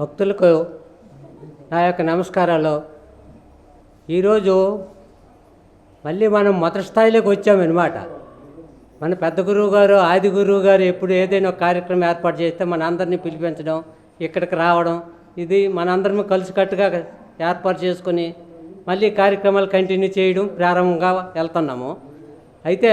భక్తులకు నా యొక్క నమస్కారాలు. ఈరోజు మళ్ళీ మనం మొదటి స్థాయిలోకి వచ్చామన్నమాట. మన పెద్ద గురువు గారు ఆది గురువు గారు ఎప్పుడు ఏదైనా ఒక కార్యక్రమం ఏర్పాటు చేస్తే మన అందరినీ పిలిపించడం ఇక్కడికి రావడం ఇది మనందరం కలిసికట్టుగా ఏర్పాటు చేసుకొని మళ్ళీ కార్యక్రమాలు కంటిన్యూ చేయడం ప్రారంభంగా వెళ్తున్నాము. అయితే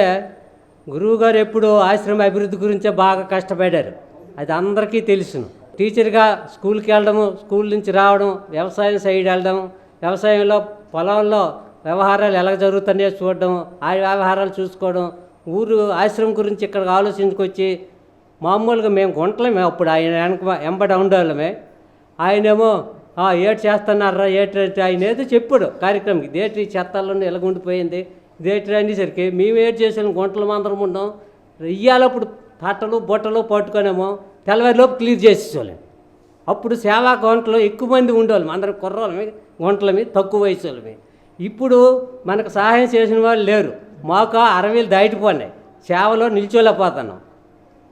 గురువు గారు ఎప్పుడు ఆశ్రమ అభివృద్ధి గురించే బాగా కష్టపడారు. అది అందరికీ తెలుసును. టీచర్గా స్కూల్కి వెళ్ళడము స్కూల్ నుంచి రావడం వ్యవసాయం సైడ్ వెళ్ళడం వ్యవసాయంలో పొలంలో వ్యవహారాలు ఎలా జరుగుతున్నాయో చూడడం ఆ వ్యవహారాలు చూసుకోవడం ఊరు ఆశ్రమం గురించి ఇక్కడ ఆలోచించుకొచ్చి మామూలుగా మేము గుంటలమే అప్పుడు. ఆయన వెనక ఎంబడి ఉండేవాళ్ళమే. ఆయనేమో "ఆ, ఏటి చేస్తున్నారా ఏటి ఆయన ఏదో చెప్పాడు కార్యక్రమం ఇదేటి చెత్తాల్లో ఎలాగుండిపోయింది ఇదేటి అనేసరికి మేము ఏటి చేసాను గుంటలు మాత్రం ఉన్నాం ఇయ్యాలప్పుడు తట్టలు బుట్టలు పట్టుకొనేమో తెల్లవారిలోపు క్లియర్ చేసేవాళ్ళం అప్పుడు సేవా గంటలు ఎక్కువ మంది ఉండేవాళ్ళం. కుర్రోళ్ళమే కుర్రోళ్ళమి మీద తక్కువ వయసు వాళ్ళమే ఇప్పుడు మనకు సహాయం చేసిన వాళ్ళు లేరు. మాకు అరవేలు దాటిపోయినాయి. సేవలో నిల్చోలేకపోతున్నాం.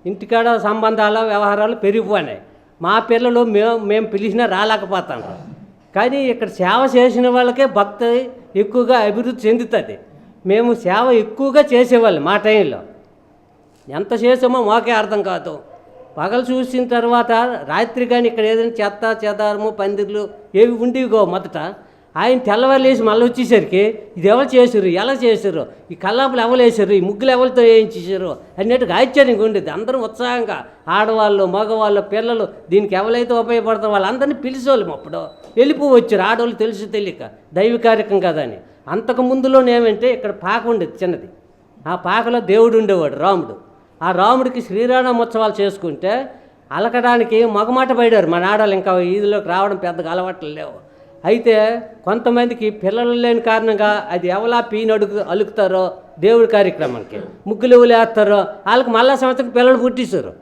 ఇంటికాడ సంబంధాలు వ్యవహారాలు పెరిగిపోయినాయి. మా పిల్లలు మేము మేము పిలిచినా రాలేకపోతున్నాం. కానీ ఇక్కడ సేవ చేసిన వాళ్ళకే భక్తి ఎక్కువగా అభివృద్ధి చెందుతుంది. మేము సేవ ఎక్కువగా చేసేవాళ్ళం మా టైంలో. ఎంత చేసామో మాకే అర్థం కాదు. పగలు చూసిన తర్వాత రాత్రి కానీ ఇక్కడ ఏదైనా చెత్త చెదారము పందిర్లు ఏవి ఉండేవిగో మొదట ఆయన తెల్లవారులేసి మళ్ళీ వచ్చేసరికి ఇది ఎవరు చేసారు ఎలా చేశారు? ఈ కల్లాపులు ఎవరు వేసారు ఈ ముగ్గులు ఎవరితో వేయించేసారు అన్నట్టుగా ఆశ్చర్యంగా ఉండేది. అందరూ ఉత్సాహంగా ఆడవాళ్ళు మగవాళ్ళు పిల్లలు దీనికి ఎవరైతే ఉపయోగపడతారు వాళ్ళందరినీ పిలిచేవాళ్ళం అప్పుడు. వెళ్ళిపోవచ్చారు ఆడవాళ్ళు తెలుసు తెలియక. దైవ కార్యక్రమం కదని అంతకు ముందులోనేమంటే ఇక్కడ పాక ఉండేది చిన్నది. ఆ పాకలో దేవుడు ఉండేవాడు రాముడు. ఆ రాముడికి శ్రీరామ ఉత్సవాలు చేసుకుంటే అలకడానికి మగమాట పడారు మన ఆడవాళ్ళు ఇంకా ఈదులోకి రావడం పెద్దగా అలవాట్లు లేవు. అయితే కొంతమందికి పిల్లలు లేని కారణంగా అది ఎవలా పీని అడుగు అలుకుతారో దేవుడి కార్యక్రమానికి ముగ్గులు వేస్తారో వాళ్ళకి మళ్ళా సంవత్సరం పిల్లలు పుట్టిస్తారు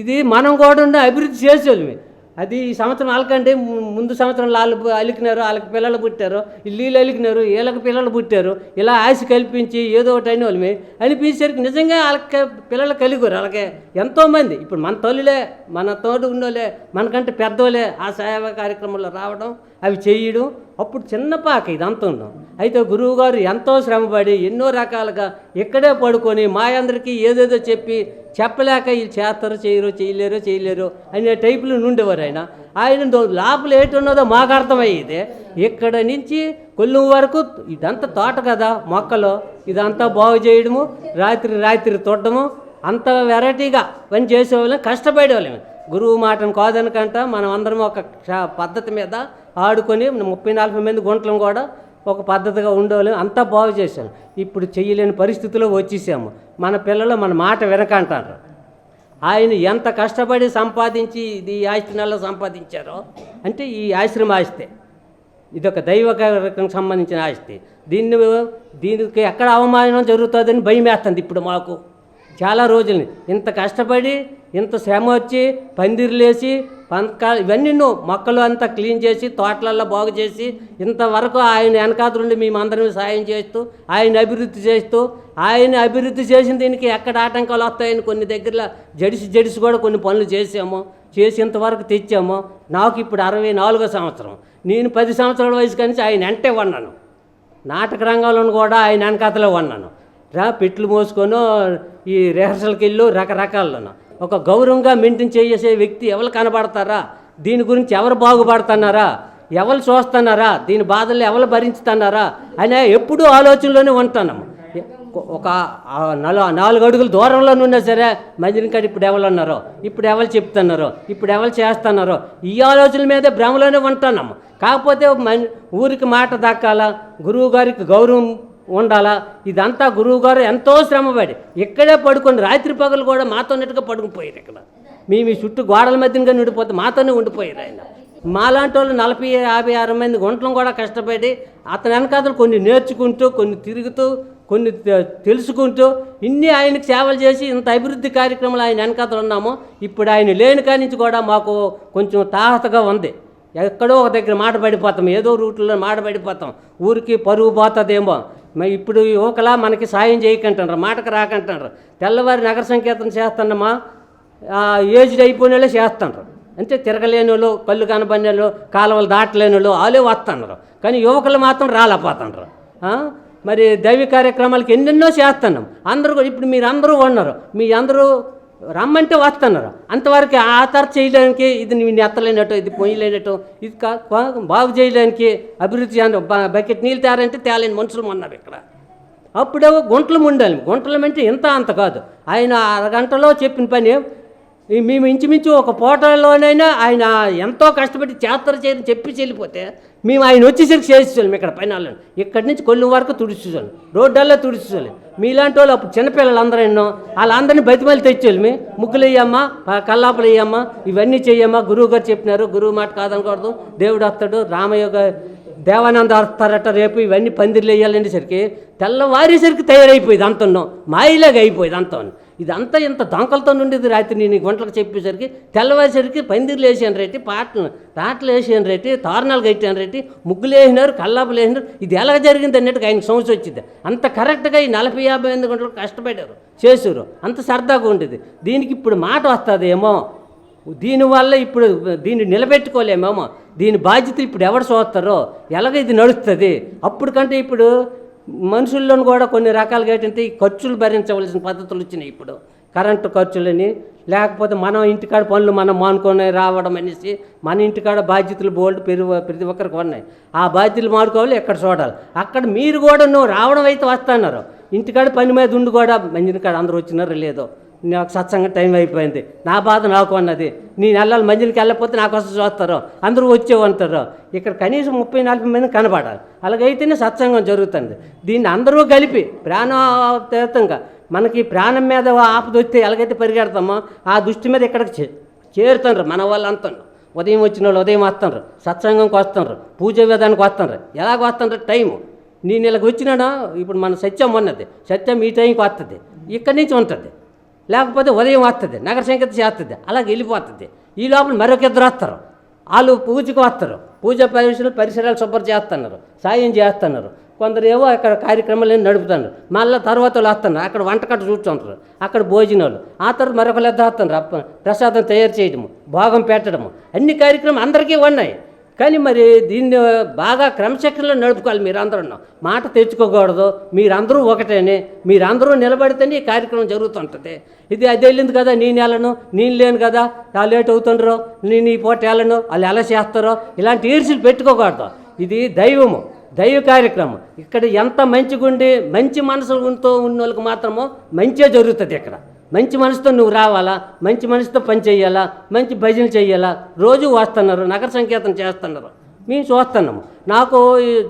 ఇది మనం కూడా ఉండే అభివృద్ధి చేసేవాళ్ళమే. అది ఈ సంవత్సరం వాళ్ళకంటే ముందు సంవత్సరం వాళ్ళు అలికినారు వాళ్ళకి పిల్లలు పుట్టారు వీళ్ళు అలికినారు వీళ్ళకి పిల్లలు పుట్టారు ఇలా ఆశ కల్పించి ఏదో ఒకటి అయిన వాళ్ళమే. అనిపించేసరికి నిజంగా వాళ్ళకి పిల్లలు కలిగారు. వాళ్ళకి ఎంతోమంది ఇప్పుడు మన తల్లులే మన తోడు ఉన్నోళ్ళే మనకంటే పెద్దోళ్ళే ఆ సేవా కార్యక్రమంలో రావడం అవి చేయడం అప్పుడు చిన్న పాక ఇదంతా ఉన్నాం అయితే గురువుగారు ఎంతో శ్రమపడి ఎన్నో రకాలుగా ఇక్కడే పడుకొని మా అందరికీ ఏదేదో చెప్పి చెప్పలేక వీళ్ళు చేస్తారు చేయరు చేయలేరు చేయలేరు అనే టైపులో నుండేవారు ఆయన. ఆయన దో- లోపల ఏటున్నదో మాకు అర్థమయ్యేది. ఇక్కడ నుంచి కొల్లు వరకు ఇదంతా తోట కదా మొక్కలు ఇదంతా బాగు చేయడము రాత్రి రాత్రి తొట్టము అంత వెరైటీగా పని చేసేవాళ్ళం కష్టపడేవాళ్ళం. గురువు మాటను కాదనకంట మనం అందరం ఒక పద్ధతి మీద ఆడుకొని ముప్పై నలభై మంది గుంటలం కూడా ఒక పద్ధతిగా ఉండేవాళ్ళం. అంతా బాగు చేశాం ఇప్పుడు చెయ్యలేని పరిస్థితిలో వచ్చేసాము. మన పిల్లలు మన మాట వినకంటారు. ఆయన ఎంత కష్టపడి సంపాదించి ఇది ఆస్తి సంపాదించారో అంటే ఈ ఆశ్రమ ఆస్తి. ఇది దైవ కార్యక్రమం సంబంధించిన ఆస్తి. దీన్ని దీనికి ఎక్కడ అవమానం జరుగుతుందని భయం వేస్తుంది ఇప్పుడు మాకు. చాలా రోజులని ఇంత కష్టపడి ఇంత శ్రమ వచ్చి పందిర్లేసి పంక ఇవన్నీ నువ్వు మొక్కలు అంతా క్లీన్ చేసి తోటలల్లో బాగు చేసి ఇంతవరకు ఆయన వెనకాతలుండి మేము సాయం చేస్తూ ఆయన అభివృద్ధి చేస్తూ ఆయన అభివృద్ధి చేసిన దీనికి ఎక్కడ ఆటంకాలు వస్తాయని కొన్ని దగ్గర జడిసి జడిసి కూడా కొన్ని పనులు చేసాము చేసి ఇంతవరకు తెచ్చాము. నాకు ఇప్పుడు అరవై నాలుగో సంవత్సరం. నేను పది సంవత్సరాల వయసు కానీ ఆయన అంటే ఉన్నాను. నాటక రంగంలో కూడా ఆయన వెనకాతలో ఉన్నాను. రా పెట్లు మోసుకొని ఈ రిహర్సల్కి వెళ్ళు రకరకాలను ఒక గౌరవంగా మెయింటైన్ చేసే వ్యక్తి ఎవరు కనబడతారా? దీని గురించి ఎవరు బాగుపడుతున్నారా? ఎవరు చూస్తున్నారా? దీని బాధలు ఎవరు భరించుతున్నారా? అనే ఎప్పుడూ ఆలోచనలోనే ఉంటున్నాము ఒక నలు నాలుగు అడుగుల దూరంలో ఉన్నా సరే మందిరికాడ ఇప్పుడు ఎవరు ఉన్నారో ఇప్పుడు ఎవరు చెప్తున్నారో ఇప్పుడు ఎవరు చేస్తున్నారో ఈ ఆలోచనల మీదే భ్రమలోనే ఉంటున్నాము కాకపోతే మన ఊరికి మాట దక్కాలా? గురువు గారికి గౌరవం ఉండాలా? ఇదంతా గురువుగారు ఎంతో శ్రమపడి ఇక్కడే పడుకొని రాత్రి పగలు కూడా మాతోన్నట్టుగా పడుకుపోయారు ఇక్కడ. మేము ఈ చుట్టూ గోడల మధ్యగా నిండిపోతే మాతోనే ఉండిపోయారు ఆయన. మాలాంటి వాళ్ళు నలభై యాభై అరవై మంది గుంటలు కూడా కష్టపడి అతని వెనకాతలు కొన్ని నేర్చుకుంటూ కొన్ని తిరుగుతూ కొన్ని తెలుసుకుంటూ ఇన్ని ఆయనకి సేవలు చేసి ఇంత అభివృద్ధి కార్యక్రమాలు ఆయన వెనకాతలు ఉన్నాము ఇప్పుడు ఆయన లేని కాడి నుంచి కూడా మాకు కొంచెం తాహతగా ఉంది. ఎక్కడో ఒక దగ్గర మాట పడిపోతాం ఏదో రూట్లో మాట పడిపోతాం. ఊరికి పరుగు పోతుందేమో. మరి ఇప్పుడు యువకలా మనకి సాయం చేయకంటారు మాటకు రాకంటారు తెల్లవారి నగర సంకీర్తన చేస్తున్నామా ఏజ్డ్ అయిపోయిన వాళ్ళే చేస్తుండ్రు అంటే తిరగలేని వాళ్ళు కళ్ళు కనబడిన వాళ్ళు కాలువలు దాటలేని వాళ్ళు వాళ్ళే వస్తున్నారు కానీ యువకులు మాత్రం రాలేకపోతున్నారు. మరి దైవ కార్యక్రమాలకి ఎన్నెన్నో చేస్తున్నాం. అందరూ ఇప్పుడు మీరు అందరూ ఉన్నారు. మీ అందరూ రమ్మంటే వస్తున్నారు. అంతవరకు ఆ తర చేయడానికి ఇది నేను ఎత్తలేనట్టు ఇది పొయ్యలేనట్టు ఇది కా బాగు చేయడానికి అభివృద్ధి అని బకెట్ నీళ్ళు తేరంటే తేలేని మనుషులు ఉన్నారు ఇక్కడ. అప్పుడే గుంటలు ఉండాలి గుంటలు అంటే ఇంత అంత కాదు. ఆయన అరగంటలో చెప్పిన పని మేము ఇంచుమించు ఒక పూటలోనైనా ఆయన ఎంతో కష్టపడి చేస్తారు చేయని చెప్పి చెల్లిపోతే మేము ఆయన వచ్చేసరికి చేసేవాళ్ళం ఇక్కడ పైన వాళ్ళని. ఇక్కడి నుంచి కొల్లు వరకు తుడిచేవాళ్ళం రోడ్డల్లో తుడిచేవాళ్ళం మీలాంటి వాళ్ళు అప్పుడు చిన్నపిల్లలు అందరూ ఎన్నో వాళ్ళందరినీ బతిమలి తెచ్చేళ్ళు మీ. ముగ్గులు వేయమ్మా కల్లాపలు వేయమ్మా ఇవన్నీ చెయ్యమ్మా. గురువు గారు చెప్పినారు గురువు మాట కాదనకూడదు. దేవుడు వస్తాడు రామయ్య దేవానంద వస్తారట రేపు ఇవన్నీ పందిర్లు వేయాలనేసరికి తెల్లవారేసరికి తయారైపోయింది అంతను. మాయిలాగా అయిపోయింది అంతా ఇదంతా ఇంత దొంకలతో నుండిది రాత్రి నేను ఈ గుంటలకు చెప్పేసరికి తెల్లవారేసరికి పందిర్లు వేసాను రెట్టి పాటలు రాట్లు వేసాను రెట్టి తోరణాలు కట్టాను రెట్టి ముగ్గులు వేసినారు కల్లాపులు వేసినారు. ఇది ఎలా జరిగింది అన్నట్టుగా ఆయన సమస్య వచ్చింది. అంత కరెక్ట్గా ఈ నలభై యాభై ఎనిమిది గంటలు కష్టపడారు చేసారు అంత సరదాగా ఉండేది. దీనికి ఇప్పుడు మాట వస్తుందేమో? దీనివల్ల ఇప్పుడు దీన్ని నిలబెట్టుకోలేమేమో? దీని బాధ్యత ఇప్పుడు ఎవరు చూస్తారో? ఎలాగ ఇది నడుస్తుంది? అప్పుడు కంటే ఇప్పుడు మనుషుల్లోనూ కూడా కొన్ని రకాలుగా ఏంటంటే ఈ ఖర్చులు భరించవలసిన పద్ధతులు వచ్చినాయి ఇప్పుడు. కరెంటు ఖర్చులని లేకపోతే మనం ఇంటికాడ పనులు మనం మానుకొని రావడం అనేసి మన ఇంటికాడ బాధ్యతలు బోల్డ్ పెరి ప్రతి ఒక్కరికి ఉన్నాయి. ఆ బాధ్యతలు మానుకోవాలి ఎక్కడ చూడాలి. అక్కడ మీరు కూడా నువ్వు రావడం అయితే వస్తున్నారు. ఇంటికాడ పని మీద ఉండి కూడా మంజిని కాడ అందరూ వచ్చినారో లేదో. నాకు సత్సంగం టైం అయిపోయింది. నా బాధ నాకు అన్నది. నేను నెలలు మంజిలికి వెళ్ళకపోతే నాకు వస్తే చూస్తారు. అందరూ వచ్చేవంటారు ఇక్కడ కనీసం ముప్పై నలభై మంది కనబడాలి. అలాగైతేనే సత్సంగం జరుగుతుంది. దీన్ని అందరూ కలిపి ప్రాణతీర్థంగా మనకి ప్రాణం మీద ఆపద వస్తే ఎలాగైతే పరిగెడతామో ఆ దృష్టి మీద ఇక్కడికి చే చేరుతారు మన వాళ్ళంతా. ఉదయం వచ్చిన వాళ్ళు ఉదయం వస్తున్నారు సత్సంగంకి వస్తున్నారు పూజ విధానికి వస్తున్నారు ఎలాగ వస్తుండ్రు? టైము. నేను ఇలాగ వచ్చినాడా ఇప్పుడు మన సత్యం ఉన్నది. సత్యం ఈ టైంకి వస్తుంది ఇక్కడి నుంచి ఉంటుంది. లేకపోతే ఉదయం వస్తుంది నగర సంగీత చేస్తుంది అలాగే వెళ్ళిపోతుంది. ఈ లోపల మరొక ఇద్దరు వస్తారు వాళ్ళు పూజకు వస్తారు పూజ పరిసరాలు పరిసరాలు శుభ్రం చేస్తున్నారు సాయం చేస్తున్నారు కొందరు ఏవో అక్కడ కార్యక్రమాలు నడుపుతున్నారు. మళ్ళీ తర్వాత వాళ్ళు వస్తున్నారు అక్కడ వంటకట్టు చూస్తుంటారు. అక్కడ భోజనాలు. ఆ తర్వాత మరొకరు ఇద్దరు వస్తున్నారు ప్రసాదం తయారు చేయడము భోగం పెట్టడము. అన్ని కార్యక్రమాలు అందరికీ ఉన్నాయి. కానీ మరి దీన్ని బాగా క్రమశిక్షణలో నడుపుకోవాలి మీరందరూ మాట తెచ్చుకోకూడదు. మీరందరూ ఒకటేనే. మీరందరూ నిలబడితేనే ఈ కార్యక్రమం జరుగుతుంటుంది. ఇది అది వెళ్ళింది కదా నేను వెళ్ళను నేను లేను కదా వాళ్ళు లేట్ అవుతుండ్రో నేను ఈ పూట వెళ్ళను వాళ్ళు ఎలా చేస్తారో ఇలాంటి ఈర్షలు పెట్టుకోకూడదు. ఇది దైవము దైవ కార్యక్రమం. ఇక్కడ ఎంత మంచిగుండి మంచి మనసుతో ఉన్న వాళ్ళకి మాత్రము మంచిగా జరుగుతుంది ఇక్కడ. మంచి మనసుతో నువ్వు రావాలా? మంచి మనసుతో పని చేయాలా మంచి భజన చేయాలా రోజు వస్తున్నారు నగర సంకేతం చేస్తున్నారు. మేము చూస్తున్నాము నాకు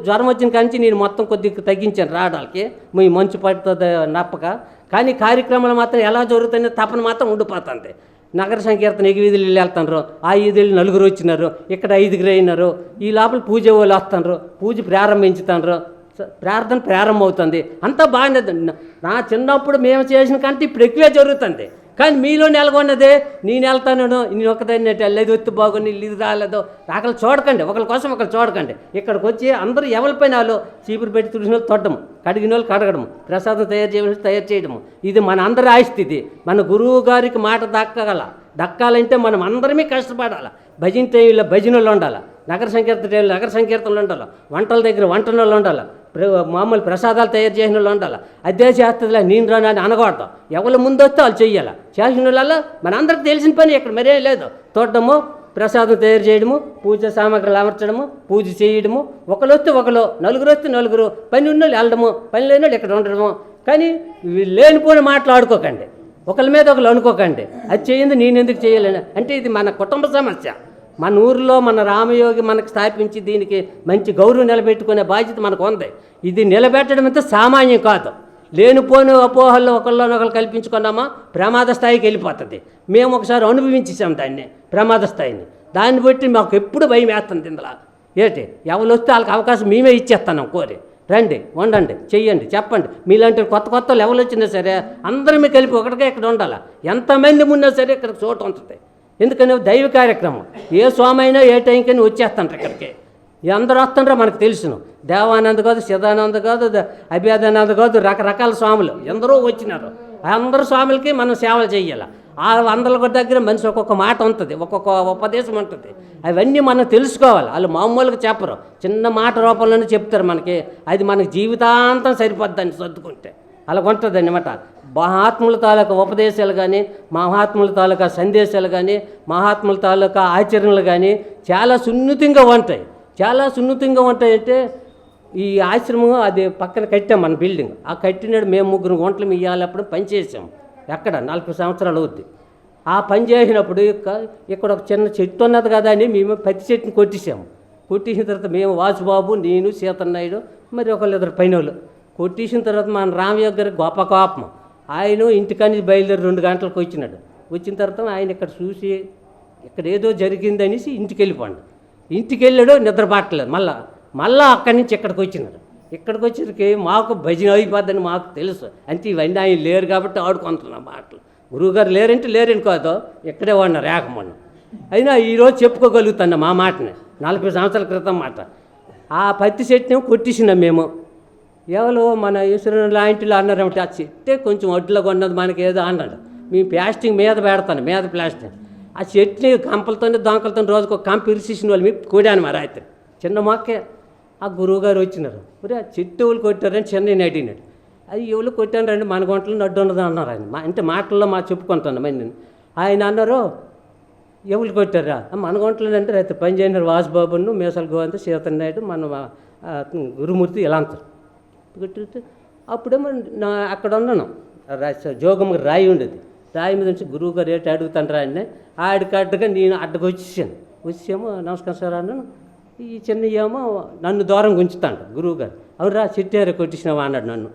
జ్వరం వచ్చిన కాంచి నేను మొత్తం కొద్దిగా తగ్గించాను రావడానికి. మీ మంచు పడుతుంది నప్పక. కానీ కార్యక్రమాలు మాత్రం ఎలా జరుగుతుందో తపన మాత్రం ఉండిపోతుంది. నగర సంకీర్తన ఎగివీధులు వెళ్తున్నారు. ఆ ఈదులు నలుగురు వచ్చినారు. ఇక్కడ ఐదుగురు అయినారు. ఈ లోపల పూజ వాళ్ళు వస్తున్నారు. పూజ ప్రారంభించుతున్నారు. ప్రార్థన ప్రారంభమవుతుంది. అంతా బాగానే నా చిన్నప్పుడు మేము చేసిన కంటే ఇప్పుడు ఎక్కువే జరుగుతుంది. కానీ మీలో నెలకొన్నదే నేను వెళ్తాను నేను ఒకదాన్ని వెళ్ళేది ఒత్తి బాగుంది ఇది రాలేదు అక్కడ చూడకండి ఒకరి కోసం ఒకరు చూడకండి. ఇక్కడికి వచ్చి అందరూ ఎవరి పైన వాళ్ళు చీపురు పెట్టి తుడిసిన వాళ్ళు తొట్టము కడిగిన వాళ్ళు కడగడము ప్రసాదం తయారు చేయడం తయారు చేయడము. ఇది మన అందరి ఆస్తిది మన గురువు గారికి మాట దక్కగల దక్కాలంటే మనం అందరమే కష్టపడాలి. భజన టైంలో భజనలు ఉండాలి నగర సంకీర్తన టైంలో నగర సంకీర్తనలు ఉండాలి వంటల దగ్గర వంటనలు ఉండాలి. మామూలు ప్రసాదాలు తయారు చేసిన వాళ్ళు ఉండాలి అదే చేస్తుందిలే నేను రాను అని అనకూడదు. ఎవరు ముందు వస్తే వాళ్ళు చెయ్యాలి. చేసిన వాళ్ళ మన అందరికి తెలిసిన పని ఇక్కడ మరే లేదు. తోటము ప్రసాదం తయారు చేయడము పూజ సామాగ్రిలు అమర్చడము పూజ చేయడము. ఒకరు వస్తే ఒకరు నలుగురు వస్తే నలుగురు పని ఉన్న వాళ్ళు వెళ్ళడము పని లేని వాళ్ళు ఇక్కడ ఉండడము. కానీ లేనిపోయిన లేనిపోని మాట్లాడుకోకండి ఒకరి మీద ఒకరు అనుకోకండి. అది చేయింది నేను ఎందుకు చేయాలని. అంటే ఇది మన కుటుంబ సమస్య. మన ఊరిలో మన రామయోగి మనకు స్థాపించి దీనికి మంచి గౌరవం నిలబెట్టుకునే బాధ్యత మనకు ఉంది. ఇది నిలబెట్టడం అంతా సామాన్యం కాదు. లేనిపోని అపోహల్లో ఒకళ్ళనొకళ్ళు కల్పించుకున్నామా? ప్రమాద స్థాయికి వెళ్ళిపోతుంది. మేము ఒకసారి అనుభవించేసాం దాన్ని ప్రమాద స్థాయిని. దాన్ని బట్టి మాకు ఎప్పుడు భయం వేస్తుంది ఇందులో. ఏంటి ఎవరు వస్తే వాళ్ళకి అవకాశం మేమే ఇచ్చేస్తున్నాం కోరి. రండి వండండి చెయ్యండి చెప్పండి. మీలాంటి కొత్త కొత్త వాళ్ళు వచ్చినా సరే అందరం కలిపి ఒకటిగా ఇక్కడ ఉండాలి. ఎంతమంది ఉన్నా సరే ఇక్కడ చోటు ఉంటుంది. ఎందుకని దైవ కార్యక్రమం? ఏ స్వామైనా ఏ టైంకైనా వచ్చేస్తాంట ఇక్కడికి. ఈ అందరూ వస్తుండ్రో మనకు తెలుసును. దేవానంద్ కాదు సిద్ధానంద కాదు ద- కాదు రకరకాల స్వాములు. ఎందరో వచ్చినారు. అందరు స్వాములకి మనం సేవలు చేయాలి. ఆ వందల దగ్గర మనిషి ఒక్కొక్క మాట ఉంటుంది ఒక్కొక్క ఉపదేశం ఉంటుంది. అవన్నీ మనం తెలుసుకోవాలి. వాళ్ళు మామూలుగా చెప్పరు. చిన్న మాట రూపంలోనే చెప్తారు మనకి. అది మనకి జీవితాంతం సరిపోద్దని సర్దుకుంటే. అలా ఉంటుంది అనమాట మహాత్ముల తాలూకా ఉపదేశాలు కానీ మహాత్ముల తాలూకా సందేశాలు కానీ మహాత్ముల తాలూకా ఆచరణలు కానీ చాలా సున్నితంగా ఉంటాయి. చాలా సున్నితంగా ఉంటాయంటే ఈ ఆశ్రమం అది పక్కన కట్టాం మన బిల్డింగ్. ఆ కట్టినాడు మేము ముగ్గురు గుంటలు ఇవ్వాలప్పుడు పనిచేసాం ఎక్కడ? నలభై సంవత్సరాలు అవుద్ది. ఆ పని చేసినప్పుడు ఇక్కడ ఒక చిన్న చెట్టు ఉన్నది కదా అని మేము పత్తి చెట్టుని కొట్టేసాము కొట్టేసిన తర్వాత మేము వాసుబాబు నేను సీతన్నాయుడు మరి ఒకళ్ళిద్దరు పైన వాళ్ళు కొట్టేసిన తర్వాత మన రామయ్య గారి గొప్ప కోపం. ఆయన ఇంటికాని బయలుదేరి రెండు గంటలకు వచ్చినాడు. వచ్చిన తర్వాత ఆయన ఇక్కడ చూసి ఇక్కడ ఏదో జరిగింది అనేసి ఇంటికి వెళ్ళిపోండి ఇంటికి వెళ్ళాడు నిద్ర పట్టలేదు మళ్ళా మళ్ళా అక్కడి నుంచి ఇక్కడికి వచ్చినాడు. ఇక్కడికి వచ్చేసరికి మాకు భజన అయిపోద్దని మాకు తెలుసు. అంటే ఇవన్నీ ఆయన లేరు కాబట్టి ఆడుకుంటున్నాం మాటలు. గురువుగారు లేరంటే లేరని ఇక్కడే వాడిన ఏకమన్నా అయినా ఈరోజు చెప్పుకోగలుగుతాను మా మాటని. నలభై సంవత్సరాల క్రితం మాట. ఆ పత్తి చెట్టుని కొట్టేసినాం మేము. ఎవరు మన ఈశ్వరుని లాంటిలో అన్నారంటే ఆ చెట్టే కొంచెం అడ్డులో కొన్నది మనకి ఏదో అన్నాడు. మీ ప్లాస్టిక్ మీద పెడతాను మీద ప్లాస్టిక్. ఆ చెట్ని కంపలతోనే దొంకలతో రోజుకు ఒక కంప ఇరిసేసిన వాళ్ళు మీ కూడాను మా రాత్రి. చిన్న మొక్కే. ఆ గురువు గారు వచ్చినారు. మరి ఆ చెట్టు ఎవరు కొట్టారని చిన్న అడిగినాడు అది ఎవరు కొట్టాను రండి మన గుంటలో నడ్డు ఉన్నది అన్నారు ఆయన. మా అంటే మాటల్లో మా చెప్పుకుంటాను నేను. ఆయన అన్నారు ఎవరు కొట్టారా? మన గుంటలో అంటే రైతు పని చేయనారు వాసుబాబును మీసాల గోవంత సీతన్నాయుడు మన గురుమూర్తి ఇలా అంటారు. కొట్టితే అప్పుడేమో నా అక్కడ ఉన్నాను. రా- రాయి ఉండేది. రాయి మీద నుంచి గురువు గారు ఏంటి అడుగుతాను రా అని ఆడికి అడ్డగా నేను అడ్డకు వచ్చేసాను. వచ్చేమో నమస్కారం సార్ అన్నాను. ఈ చిన్న ఏమో నన్ను దూరం ఉంచుతాడు గురువు గారు. అవురా చిట్టారే కొట్టించినావా అన్నాడు నన్ను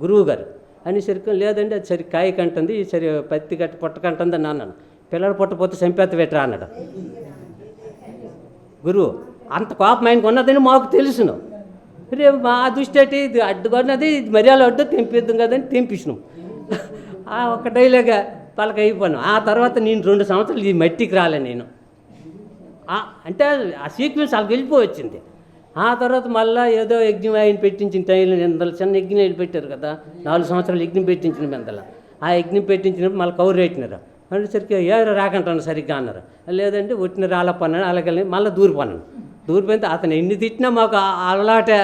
గురువు గారు. అని సరిగ్గా లేదండి అది సరి కాయ కంటుంది సరి పత్తి కట్టి పొట్ట కంటుంది అని అన్నాను. పిల్లలు పొట్టపోతే చంపేత పెట్టరా? అన్నాడు. గురువు అంత కోపం ఆయనకు ఉన్నదని మాకు తెలుసును. రే మా దృష్టి అంటే ఇది అడ్డుకున్నది ఇది మర్యాద అడ్డు తెంపిద్దాం కదని తెంపించినాం ఆ ఒక్క డైలాగా పలక అయిపోయాను. ఆ తర్వాత నేను రెండు సంవత్సరాలు ఈ మట్టికి రాలే నేను. అంటే ఆ సీక్వెన్స్ వాళ్ళకి వెళ్ళిపోవచ్చింది ఆ తర్వాత మళ్ళీ ఏదో యజ్ఞం ఆయన పెట్టించిన టైంలో నిందలు చిన్న యజ్ఞం వెళ్ళి పెట్టారు కదా నాలుగు సంవత్సరాలు యజ్ఞం పెట్టించిన మెందల ఆ యజ్ఞం పెట్టించినప్పుడు మళ్ళీ కౌరు పెట్టినారు అనేసరికి ఎవరు రాకంటాను సరిగ్గా అన్నారు. లేదంటే ఒట్టిన రాలపన్నాను అలాగే మళ్ళీ దూరిపోన్నాను దూరిపోయితే అతను ఎన్ని తిట్టినా మాకు అలవాటే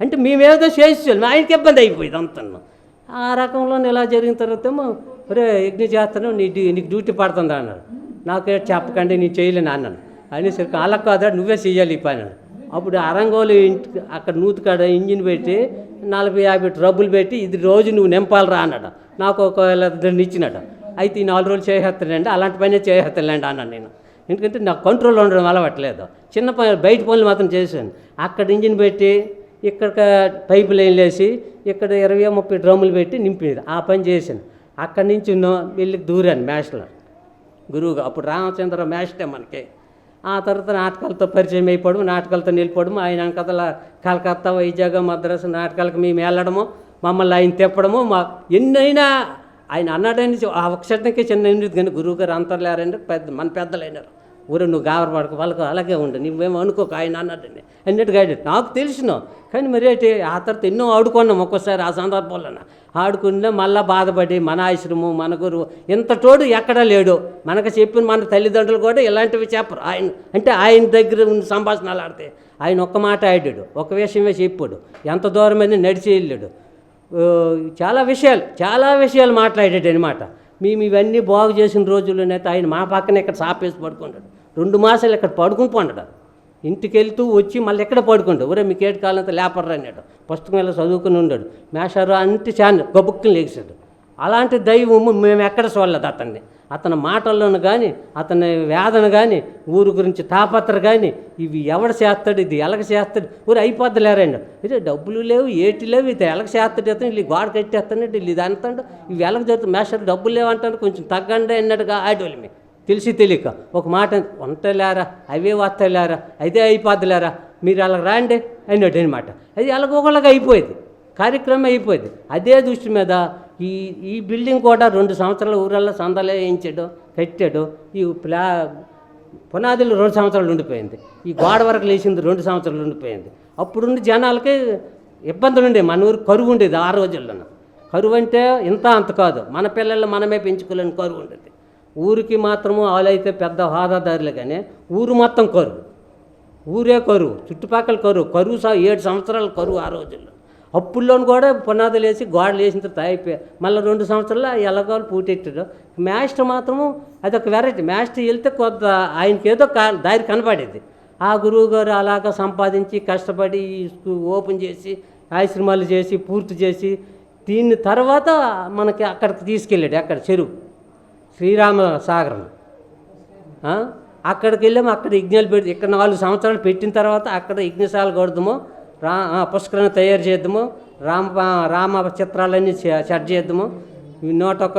అంటే మేమేదో చేసేవాళ్ళం ఆయనకి ఇబ్బంది అయిపోయింది అంతను ఆ రకంలో ఇలా జరిగిన తర్వాత ఏమో ఒరే యజ్ఞ చేస్తాను నీ నీకు డ్యూటీ పడుతుందా? అన్నాడు. నాకు చెప్పకండి నేను చేయలేను అన్నాను అనేసరికి అలా కాదా నువ్వే చేయాలి ఈ పని అప్పుడు అరంగోలు ఇంటి అక్కడ నూతికాడ ఇంజిన్ పెట్టి నలభై యాభై ట్రబుల్ పెట్టి ఇది రోజు నువ్వు నింపాలిరా అన్నాడు. నాకు ఒక ఇచ్చినాడు అయితే ఈ నాలుగు రోజులు చేసేస్తానండి అలాంటి పనే చేసేస్తానులేండి అన్నాను నేను. ఎందుకంటే నాకు కంట్రోల్ ఉండడం అలవట్లేదు చిన్న పని బయట పనులు మాత్రం చేశాను. అక్కడ ఇంజిన్ పెట్టి ఇక్కడ పైపు లైన్లు వేసి ఇక్కడ ఇరవై ముప్పై డ్రమ్ములు పెట్టి నింపేది. ఆ పని చేసింది. అక్కడి నుంచి నో- వెళ్ళి దూరాను మ్యాచ్లో. గురువుగా అప్పుడు రామచంద్ర మేస్టే మనకి. ఆ తర్వాత నాటకాలతో పరిచయం అయిపోవడం నాటకాలతో నిలిపోవడం ఆయన కథల కలకత్తా వైజాగ్ మద్రాసు నాటకాలకు మేము వెళ్ళడము మమ్మల్ని ఆయన తిప్పడము మా ఎన్నైనా ఆయన అన్నాడని ఆ ఒక్కసారికే చిన్న ఎందుకు కానీ గురువు గారు అంతర్లేరంటే పెద్ద మన పెద్దలైనారు. ఊరు నువ్వు గాబరపడకు వాళ్ళకు అలాగే ఉండు. నువ్వేమో అనుకోక ఆయన అన్నట్టు. అన్నట్టు ఆయన నాకు తెలిసినావు కానీ మరి అయితే ఆ తర్వాత ఎన్నో ఆడుకున్నాం ఒక్కోసారి ఆ సందర్భంలో ఆడుకున్నా మళ్ళా బాధపడి మన ఆశ్రమం మన గురువు ఇంతటోడు ఎక్కడా లేడు. మనకు చెప్పిన మన తల్లిదండ్రులు కూడా ఇలాంటివి చెప్పరు. ఆయన అంటే ఆయన దగ్గర ఉన్న సంభాషణలు ఆడితే ఆయన ఒక్క మాట ఆడాడు. ఒక విషయమే చెప్పాడు. ఎంత దూరమైనా నడిచి వెళ్ళాడు. చాలా విషయాలు చాలా విషయాలు మాట్లాడాడు అనమాట మేము ఇవన్నీ బాగు చేసిన రోజుల్లోనైతే ఆయన మా పక్కన ఇక్కడ సాపేసి పడుకుంటాడు. రెండు మాసాలు ఇక్కడ పడుకుని పండడు. ఇంటికి వెళ్తూ వచ్చి మళ్ళీ ఎక్కడ పడుకుంటాడు? ఒరే మీకు ఏడు కాలంత లేపర్రా అన్నాడు. పుస్తకం ఇలా చదువుకుని ఉన్నాడు మేషారు అంటే చాలా గబుక్కుని లేచాడు. అలాంటి దైవము మేము ఎక్కడ చూడలేదు అతన్ని. అతని మాటల్లోనూ కానీ అతని వేదన కానీ ఊరు గురించి తాపత్ర కానీ ఇవి ఎవడ చేస్తాడు ఇది ఎలాగ చేస్తాడు? ఊరు అయిపోద్ది లేరండి ఇది డబ్బులు లేవు ఏటి లేవు ఇది ఎలాగ చేస్తాడు అతను? వీళ్ళు గోడ కట్టేస్తాడు వీళ్ళు ఇది అంటాడు. ఇవి ఎలాగ జరుగుతుంది మేషర్ డబ్బులు లేవంటాడు కొంచెం తగ్గండి అన్నట్టుగా ఆడోళ్ళు మీ తెలిసి తెలియక ఒక మాట వంటలేరా అవే వస్తలేరా అదే అయిపోద్దిలేరా మీరు అలా రాండి అన్నాడు అనమాట అది ఎలాగోగలాగా అయిపోయేది. కార్యక్రమం అయిపోయింది. అదే దృష్టి మీద ఈ ఈ బిల్డింగ్ కూడా రెండు సంవత్సరాల ఊరల్లో సందలే వేయించాడు కట్టాడు. ఈ ప్లా పునాదులు రెండు సంవత్సరాలు ఉండిపోయింది. ఈ గోడ వరకు లేచింది రెండు సంవత్సరాలు ఉండిపోయింది. అప్పుడున్న జనాలకి ఇబ్బందులు ఉండేవి. మన ఊరు కరువు ఉండేది ఆ రోజుల్లోనూ. కరువు అంటే ఇంత అంత కాదు. మన పిల్లలు మనమే పెంచుకోలేని కరువు ఉండేది. ఊరికి మాత్రము వాళ్ళైతే పెద్ద హోదాదారులు కానీ ఊరు మొత్తం కరువు. ఊరే కరువు. చుట్టుపక్కల కరువు. కరువు సా ఏడు సంవత్సరాలు కరువు ఆ రోజుల్లో. అప్పుల్లోని కూడా పునాదులు వేసి గోడలు వేసిన తర్వాత అయిపోయాయి మళ్ళీ రెండు సంవత్సరాలు ఎలాగోలు పూటెట్టారు మేస్టర్ మాత్రము అదొక వెరైటీ. మేస్టర్ వెళ్తే కొంత ఆయనకి ఏదో దారి కనపడేది. ఆ గురువు గారు అలాగా సంపాదించి కష్టపడి ఓపెన్ చేసి ఆశ్రమాలు చేసి పూర్తి చేసి దీన్ని తర్వాత మనకి అక్కడికి తీసుకెళ్ళాడు అక్కడ చెరువు. శ్రీరామ సాగరం అక్కడికి వెళ్ళాము. అక్కడ యజ్ఞాలు పెట్టి ఇక్కడ నాలుగు సంవత్సరాలు పెట్టిన తర్వాత అక్కడ యజ్ఞశాల కొడదాము రా పుష్కరణ తయారు చేద్దాము. రామ రామ చిత్రాలన్నీ సెట్ చేద్దాము. నూట ఒక్క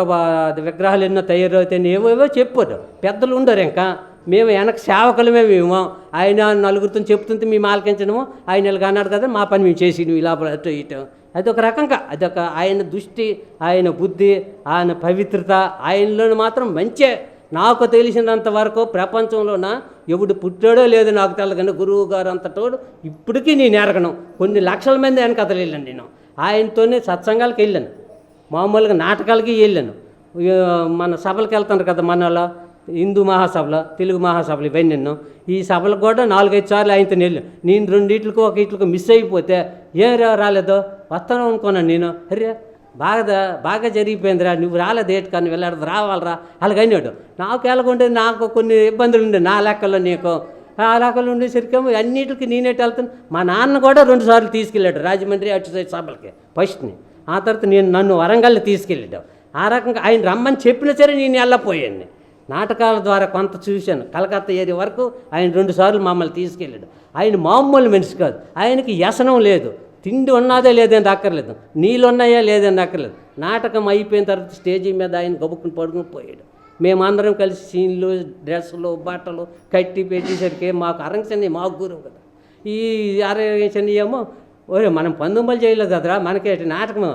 విగ్రహాలు ఎన్నో తయారవుతాయి ఏవేవో ఏవో ఏవో చెప్పారు. పెద్దలు ఉండరు ఇంకా. మేము వెనక సేవకులమే మేము ఆయన నలుగురితో చెప్తుంటే మేము ఆలకించడము. ఆయన ఇలాగ అన్నాడు కదా మా పని మేము చేసి ఇలా అటు ఇటు. అదొక రకంగా అదొక ఆయన దృష్టి ఆయన బుద్ధి ఆయన పవిత్రత ఆయనలో మాత్రం మంచి. నాకు తెలిసినంత వరకు ప్రపంచంలోన ఎవడు పుట్టాడో లేదో నాకు తెలియదు గురువు గారు అంతటోడు ఇప్పటికీ నేను ఎరగను. కొన్ని లక్షల మంది వెనకతలు వెళ్ళాను నేను. ఆయనతోనే సత్సంగాలకు వెళ్ళాను. మామూలుగా నాటకాలకి వెళ్ళాను. మన సభలకు వెళ్తాను కదా మన హిందూ మహాసభలో తెలుగు మహాసభలు ఇవన్నీ నిన్ను ఈ సభలకు కూడా నాలుగైదు సార్లు ఆయనతో వెళ్ళాను. నేను రెండింటికి ఒక ఇట్లకు మిస్ అయిపోతే ఏం రాలేదో? వస్తాను అనుకున్నాను నేను. అరే బాగా బాగా జరిగిపోయిందిరా నువ్వు రాలేదు ఏటి కానీ వెళ్ళాడు రావాలరా అలాగన్నాడు నాకు ఎలాగుండే నాకు కొన్ని ఇబ్బందులు ఉండే నా లెక్కలో నీకు. ఆ లెక్కలు ఉండేసరికేమో అన్నిటికీ నేనేటి వెళ్తాను మా నాన్న కూడా రెండు సార్లు తీసుకెళ్ళాడు రాజమండ్రి అటు సైడ్ సభలకి ఫస్ట్ని ఆ తర్వాత నేను నన్ను వరంగల్ తీసుకెళ్ళాడు. ఆ రకంగా ఆయన రమ్మని చెప్పినా సరే నేను వెళ్ళపోయాను నాటకాల ద్వారా కొంత చూశాను. కలకత్తా ఏరియా వరకు ఆయన రెండుసార్లు మమ్మల్ని తీసుకెళ్ళాడు. ఆయన మామూలు మనిషి కాదు. ఆయనకి వ్యసనం లేదు. తిండి ఉన్నదే లేదని అక్కర్లేదు నీళ్ళు ఉన్నాయా లేదని అక్కర్లేదు నాటకం అయిపోయిన తర్వాత స్టేజీ మీద ఆయన గబుక్కుని పడుకుని పోయాడు. మేమందరం కలిసి సీన్లు డ్రెస్సులు బట్టలు కట్టి పెట్టేసరికి మాకు అరంగచండి మాకు గురువు కదా. ఈ అరంగచండి ఏమో ఓరే మనం పందుమలు చేయలేదు కదరా మనకే నాటకం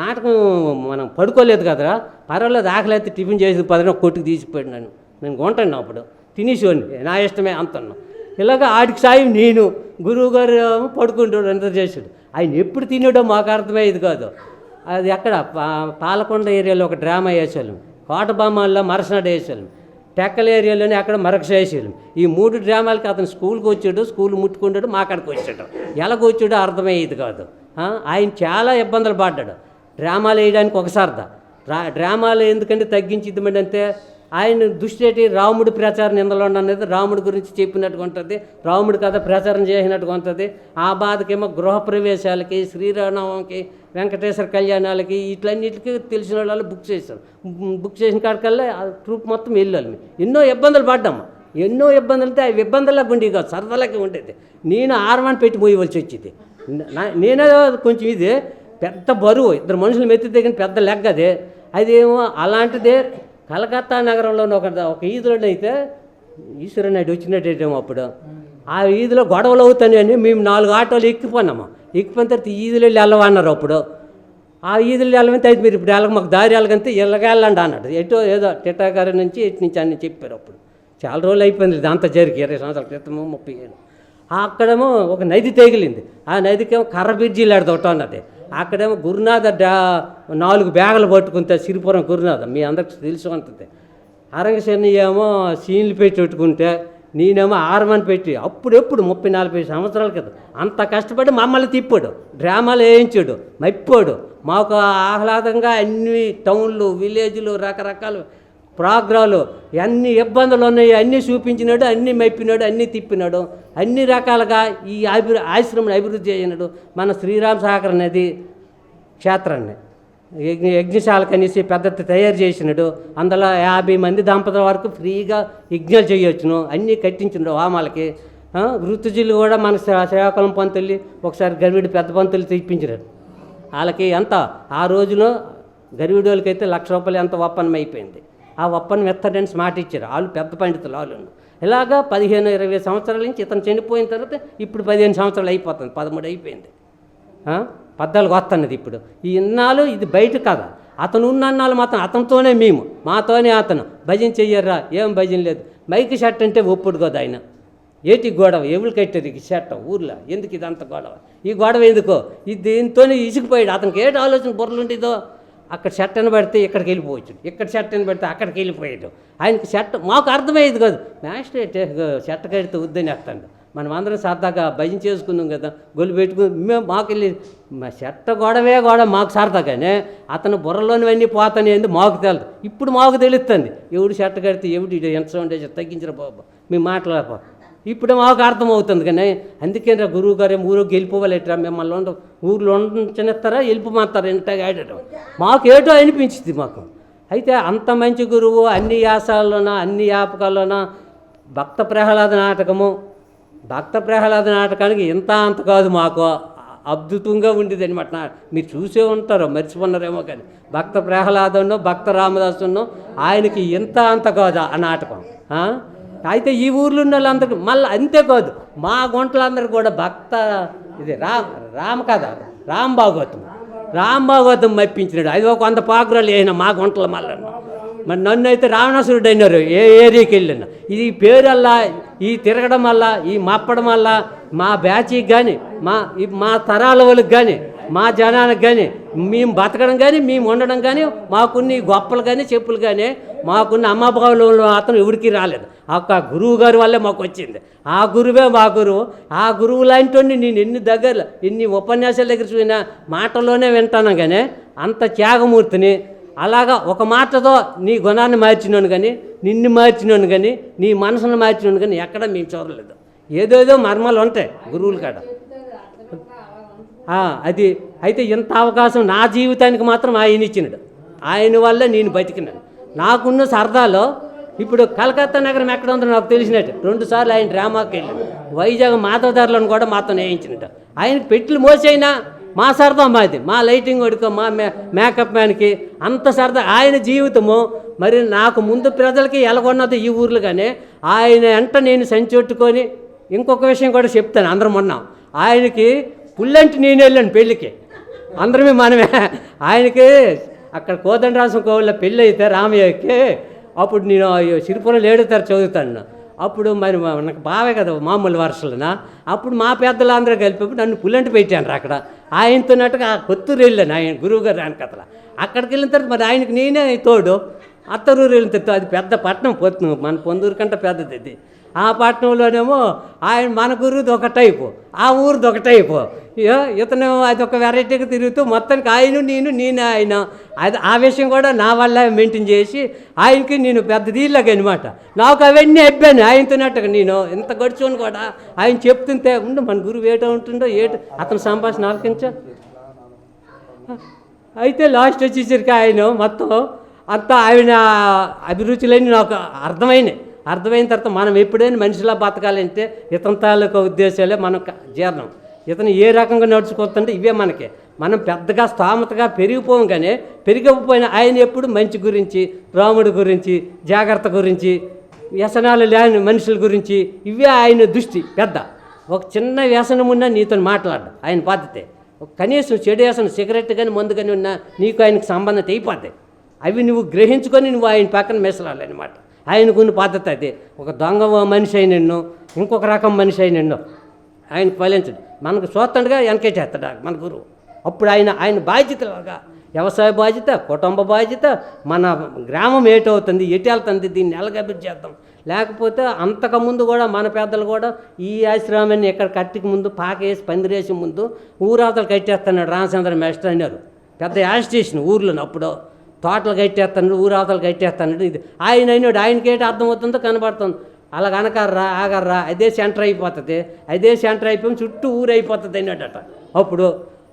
నాటకం మనం పడుకోలేదు కదరా పర్వాలేదు ఆకలి టిఫిన్ చేసి పదిన కొట్టుకు తీసిపోయాడు నన్ను. నేను కొంటాను అప్పుడు. తినేసి నా ఇష్టమే అంతను ఇలాగ ఆడికి సాయం నేను. గురువు గారు పడుకుంటాడు ఎంత చేసాడు ఆయన ఎప్పుడు తినడో మాకు అర్థమయ్యేది కాదు. అది ఎక్కడ? పాలకొండ ఏరియాలో ఒక డ్రామా వేసేవాళ్ళం. కోటబామాల్లో మరసనాడు వేసేవాళ్ళం. టెక్కల ఏరియాలోనే అక్కడ మరక్ష వేసేవాళ్ళం. ఈ మూడు డ్రామాలకి అతను స్కూల్కి వచ్చాడు స్కూల్ ముట్టుకుంటాడు మా అక్కడికి వచ్చాడు. ఎలాగ వచ్చాడో అర్థమయ్యేది కాదు. ఆయన చాలా ఇబ్బందులు పడ్డాడు. డ్రామాలు వేయడానికి ఒకసారిదా డ్రా డ్రామాలు ఎందుకంటే తగ్గించిద్దామండి ఆయన దృష్టి ఏంటి రాముడి ప్రచారం ఇందులో అనేది రాముడి గురించి చెప్పినట్టుగా ఉంటుంది. రాముడి కథ ప్రచారం చేసినట్టుగా ఉంటుంది. ఆ బాధకేమో గృహప్రవేశాలకి శ్రీరామనవమికి వెంకటేశ్వర కళ్యాణాలకి ఇట్లన్నిటికీ తెలిసిన వాళ్ళు బుక్ చేశారు. బుక్ చేసిన కాడికల్లా ఆ ట్రూప్ మొత్తం వెళ్ళాలి ఎన్నో ఇబ్బందులు పడ్డాము ఎన్నో ఇబ్బందులు అయితే అవి ఇబ్బందులకు ఉండేవి కాదు సరదాలకి ఉండేది. నేను ఆర్వాన్ పెట్టి మోయవలసి వచ్చేది. నేనే కొంచెం ఇది పెద్ద బరువు. ఇద్దరు మనుషులు మెత్తి దగ్గర పెద్ద లెక్క అది అదేమో అలాంటిదే కలకత్తా నగరంలోని ఒక ఒక ఈదులోనే అయితే ఈశ్వరనాయుడు వచ్చినట్టేమో అప్పుడు. ఆ ఈదులో గొడవలు అవుతాయని మేము నాలుగు ఆటోలు ఎక్కిపోయినాము. ఎక్కిపోయిన తర్వాత ఈ ఈదులో వెళ్ళి అప్పుడు. ఆ ఈదులు వెళ్ళమంటే అయితే మీరు ఇప్పుడు వెళ్ళక మాకు దారి వెళ్ళకంటే ఇళ్ళకెళ్ళండి అన్నాడు. ఎటో ఏదో టిటాగారి నుంచి ఎటు నుంచి అని చెప్పారు అప్పుడు. చాలా రోజులు అయిపోయింది అంత జరిగి ఇరవై సంవత్సరాల క్రితము ముప్పై ఏళ్ళు. అక్కడేమో ఒక నది తెగిలింది. ఆ నదికేమో కర్ర బిర్జీలు ఆడదొట్ట అన్నది అక్కడేమో గురునాథ డా నాలుగు బ్యాగులు పట్టుకుంటే సిరిపురం గురునాథ. మీ అందరికి తెలుసు ఉంటుంది అరంగశని ఏమో సీన్లు పెట్టి పెట్టుకుంటే నేనేమో ఆర్మన్ పెట్టి అప్పుడెప్పుడు ముప్పై నలభై సంవత్సరాల క్రితం అంత కష్టపడి మమ్మల్ని తిప్పాడు. డ్రామాలు వేయించాడు. మప్పాడు. మాకు ఆహ్లాదంగా అన్ని టౌన్లు విలేజ్లు రకరకాలు ప్రోగ్రాలు ఎన్ని ఇబ్బందులు ఉన్నాయి అన్నీ చూపించినాడు అన్నీ మెప్పినాడు అన్నీ తిప్పినాడు అన్ని రకాలుగా ఈ అభి ఆశ్రమం అభివృద్ధి చేయనాడు మన శ్రీరామ్ సాగర్ నది క్షేత్రాన్ని. యజ్ఞ యజ్ఞశాల కనీసి పెద్ద తయారు చేసినాడు. అందులో యాభై మంది దంపతుల వరకు ఫ్రీగా యజ్ఞాలు చేయొచ్చును అన్నీ కట్టించినాడు హోమాలకి వృత్తిజీలు కూడా మన శ్రీ- శ్రీకాకుళం పంతుల్ని ఒకసారి గరివిడి పెద్ద పంతులు తెప్పించినాడు వాళ్ళకి ఎంత? ఆ రోజులో గరివిడోళ్ళకైతే లక్ష రూపాయలు ఎంత ఒప్పందం అయిపోయింది. ఆ ఒప్పని ఎత్తడని మాట ఇచ్చారు. వాళ్ళు పెద్ద పండితులు వాళ్ళు ఇలాగా పదిహేను ఇరవై సంవత్సరాల నుంచి ఇతను చనిపోయిన తర్వాత ఇప్పుడు పదిహేను సంవత్సరాలు అయిపోతుంది. పదమూడు అయిపోయింది. పద్నాలుగు వస్తున్నది ఇప్పుడు. ఈ ఇన్నాళ్ళు ఇది బయట కదా అతను ఉన్నన్నాళ్ళు మాత్రం అతనితోనే మేము. మాతోనే అతను. భజన చెయ్యర్రా? ఏం భజన లేదు. మైకి షర్ట్ అంటే ఒప్పుడు కదా ఆయన. ఏటి గొడవ? ఎవరు కట్టారు ఈ షర్ట్? ఊర్లో. ఎందుకు ఇదంత గొడవ? ఈ గొడవ ఎందుకో? ఇది దీంతోనే ఇసిగిపోయాడు అతనికి ఏటి ఆలోచన బుర్రలు ఉండేదో అక్కడ చెట్టను పెడితే ఇక్కడికి వెళ్ళిపోవచ్చు. ఇక్కడ చెట్టను పెడితే అక్కడికి వెళ్ళిపోయాడు ఆయనకి చెట్ట మాకు అర్థమయ్యేది కాదు. మ్యాజిస్ట్రేట్ చెట్ట కడితే వద్దని వస్తాడు మనం అందరం సరదాగా భయం చేసుకుందాం కదా గొలు పెట్టుకుని మేము మాకు వెళ్ళి మా చెట్ట గొడవే గొడవ మాకు సరదాగానే అతను బుర్రలోనివన్నీ పోతానేది మాకు తెలియదు ఇప్పుడు మాకు తెలుస్తుంది. ఎవడు షర్ట్ కడితే ఎవడు ఎంత సౌండ్ వేసి తగ్గించరా బాబు. మేము మాట్లాడపో ఇప్పుడు మాకు అర్థమవుతుంది కానీ అందుకేనా గురువు గారు ఊరికి వెళ్ళిపోవాలేట్రా మిమ్మల్ని ఊర్లో ఉండనిస్తారా వెళ్ళిపోమంటారా ఇంట ఆడటం? మాకు ఏటో అనిపించింది మాకు. అయితే అంత మంచి గురువు అన్ని యాసాల్లోన అన్ని యాపకాల్లోన భక్త ప్రహ్లాద నాటకము భక్త ప్రహ్లాద నాటకానికి ఇంత అంత కాదు మాకు. అద్భుతంగా ఉండేది అనమాట మీరు చూసే ఉంటారు మర్చిపోన్నారేమో కానీ భక్త ప్రహ్లాదన్నో భక్త రామదాసున్నో ఆయనకి ఇంత అంత కాదు ఆ నాటకం. అయితే ఈ ఊర్లో ఉన్న వాళ్ళందరికీ మళ్ళీ అంతేకాదు మా గుంటలందరూ కూడా భక్త ఇది రామ్ రామ కథ రామ్ భాగవతం రామ్ భాగవతం మప్పించినాడు. అది ఒక వంద పాకురాలు వేసిన మా గుంటల మళ్ళీ మరి నన్ను అయితే రావణాసురుడు అయినారు ఏ ఏరియాకి వెళ్ళిన. ఇది పేరల్లా ఈ తిరగడం వల్ల ఈ మప్పడం వల్ల మా బ్యాచ్కి కానీ మా ఈ మా తరాల వాళ్ళకి కానీ మా జనానికి కానీ మేము బతకడం కానీ మేము ఉండడం కానీ మాకున్న గొప్పలు కానీ చెప్పులు కానీ మాకున్న అమ్మబావులు అతను ఎవరికి రాలేదు. ఒక గురువు గారి వల్లే మాకు వచ్చింది. ఆ గురువే మా గురువు. ఆ గురువు లాంటి నేను ఎన్ని దగ్గర ఎన్ని ఉపన్యాసాల దగ్గర చూసినా మాటలోనే వింటాను కానీ అంత త్యాగమూర్తిని అలాగా ఒక మాటతో నీ గుణాన్ని మార్చినాను కానీ నిన్ను మార్చినాను కానీ నీ మనసును మార్చినాను కానీ ఎక్కడ మేము చూడలేదు. ఏదేదో మర్మాలు ఉంటాయి గురువుల కాడ. అది అయితే ఇంత అవకాశం నా జీవితానికి మాత్రం ఆయన ఇచ్చినాడు. ఆయన వల్ల నేను బతికినాను. నాకున్న సరదాలో ఇప్పుడు కలకత్తా నగరం ఎక్కడ ఉందో నాకు తెలిసినట్టు రెండు సార్లు ఆయన డ్రామాకి వెళ్ళాను వైజాగ్ మాధవదారులను కూడా మాతో వేయించినట్టు ఆయనకి పెట్టులు మోసైనా మా సరదా మాది. మా లైటింగ్ వడుకో మా మే మేకప్ మ్యాన్కి అంత సరదా. ఆయన జీవితము మరి నాకు ముందు ప్రజలకి ఎలాగొన్నది ఈ ఊర్లు కానీ ఆయన వెంట నేను సంచొట్టుకొని ఇంకొక విషయం కూడా చెప్తాను అందరం ఉన్నాం. ఆయనకి పుల్లంటి నేను వెళ్ళాను పెళ్ళికి. అందరమే మనమే. ఆయనకి అక్కడ కోదండరాసం కోవిల పెళ్ళి అయితే రామయ్యకి అప్పుడు నేను సిరిపురం ఏడుతారు చదువుతాను. అప్పుడు మరి మనకు బావే కదా మామూలు వరుసలునా అప్పుడు మా పెద్దలు అందరూ కలిపి నన్ను పుల్లంటి పెట్టాను అక్కడ. ఆయనతోనట్టుగా ఆ కొత్తూరు వెళ్ళాను ఆయన గురువు గారు ఆయన కథల. అక్కడికి వెళ్ళిన తర్వాత మరి ఆయనకి నేనే తోడు. అత్తరూరు వెళ్ళిన తర్వాత అది పెద్ద పట్టణం పొత్తు మన పొందూరు కంటే పెద్దది ఆ పట్టణంలోనేమో ఆయన మన గురువుది ఒక టైపు ఆ ఊరిది ఒక టైపు. ఇతను అది ఒక వెరైటీగా తిరుగుతూ మొత్తానికి ఆయన నేను నేను ఆయన. అది ఆ విషయం కూడా నా వల్ల మెయింటైన్ చేసి ఆయనకి నేను పెద్ద దీళ్ళగా అనమాట నాకు అవన్నీ అయిపోయాను ఆయనతోనట్టుగా నేను ఇంత గడిచోను కూడా ఆయన చెప్తుంటే ఉండు మన గురువు ఏటో ఉంటుండో ఏటో అతని సంభాషణ ఆలకించ. అయితే లాస్ట్ వచ్చేసరికి ఆయన మొత్తం అంతా ఆయన అభిరుచులన్నీ నాకు అర్థమైనాయి. అర్థమైన తర్వాత మనం ఎప్పుడైనా మనిషిలా బతకాలంటే ఇతని తాలూకా ఉద్దేశాలే మనకు జీర్ణం. ఇతను ఏ రకంగా నడుచుకోతుంటే ఇవే మనకి. మనం పెద్దగా స్థామతగా పెరిగిపోం కానీ పెరిగిపోయిన ఆయన ఎప్పుడు మంచి గురించి రాముడి గురించి జాగ్రత్త గురించి వ్యసనాలు లేని మనుషుల గురించి ఇవే ఆయన దృష్టి పెద్ద. ఒక చిన్న వ్యసనం ఉన్నా నీతో మాట్లాడు ఆయన పద్ధతి కనీసం చెడు వ్యసనం సిగరెట్ కానీ మందు కానీ ఉన్నా నీకు ఆయనకు సంబంధం అయిపోతాయి అవి నువ్వు గ్రహించుకొని నువ్వు ఆయన పక్కన మెసరాలన్నమాట. ఆయనకున్న పద్ధతి అది. ఒక దొంగ మనిషి అయినన్ను ఇంకొక రకం మనిషి అయినన్ను ఆయన ఫలించడు మనకు చూస్తుండగా వెనకేటేస్తాడు మన గురువు. అప్పుడు ఆయన ఆయన బాధ్యతలుగా వ్యవసాయ బాధ్యత కుటుంబ బాధ్యత మన గ్రామం ఏటవుతుంది ఎటు వెళ్తుంది దీన్ని ఎలాగభివృద్ధి చేద్దాం? లేకపోతే అంతకుముందు కూడా మన పెద్దలు కూడా ఈ ఆశ్రమాన్ని ఇక్కడ కట్టికి ముందు పాకేసి పందిరేసి ముందు ఊరాతలు కట్టేస్తున్నాడు రామచంద్ర మేస్టర్ అన్నారు. పెద్ద యాడ్ స్టేషన్ ఊర్లో అప్పుడు. తోటలు కట్టేస్తాడు ఊరాతలు కట్టేస్తాడు ఇది ఆయన అయినాడు ఆయనకేటి అర్థమవుతుందో కనబడుతుంది. అలా కనకర్రా ఆగర్రా అదే సెంటర్ అయిపోతుంది. అదే సెంటర్ అయిపోయి చుట్టూ ఊరు అయిపోతుంది అన్నట్ట అప్పుడు